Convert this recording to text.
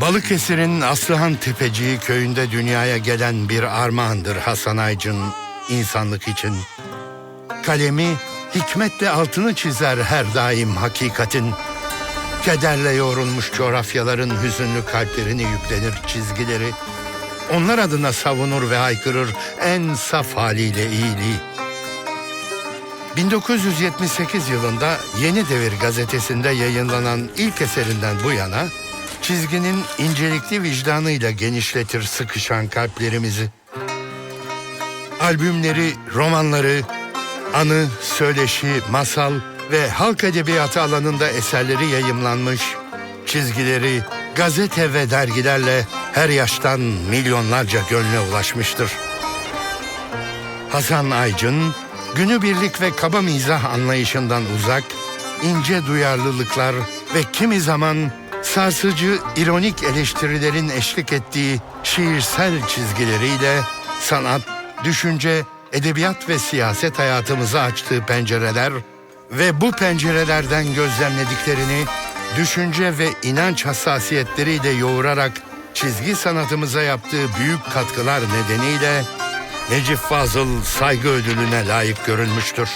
Balıkesir'in Aslıhan Tepeciği köyünde dünyaya gelen bir armağandır Hasan Aycın insanlık için. Kalemi hikmetle altını çizer her daim hakikatin. Kederle yoğrulmuş coğrafyaların hüzünlü kalplerini yüklenir çizgileri. Onlar adına savunur ve haykırır en saf haliyle iyiliği. 1978 yılında Yeni Devir gazetesinde yayınlanan ilk eserinden bu yana çizginin incelikli vicdanıyla genişletir sıkışan kalplerimizi. Albümleri, romanları, anı, söyleşi, masal ve halk edebiyatı alanında eserleri yayımlanmış, çizgileri gazete ve dergilerle her yaştan milyonlarca gönle ulaşmıştır. Hasan Aycın, günübirlik ve kaba mizah anlayışından uzak, ince duyarlılıklar ve kimi zaman sarsıcı, ironik eleştirilerin eşlik ettiği şiirsel çizgileriyle sanat, düşünce, edebiyat ve siyaset hayatımıza açtığı pencereler ve bu pencerelerden gözlemlediklerini düşünce ve inanç hassasiyetleriyle yoğurarak çizgi sanatımıza yaptığı büyük katkılar nedeniyle Necip Fazıl saygı ödülüne layık görülmüştür.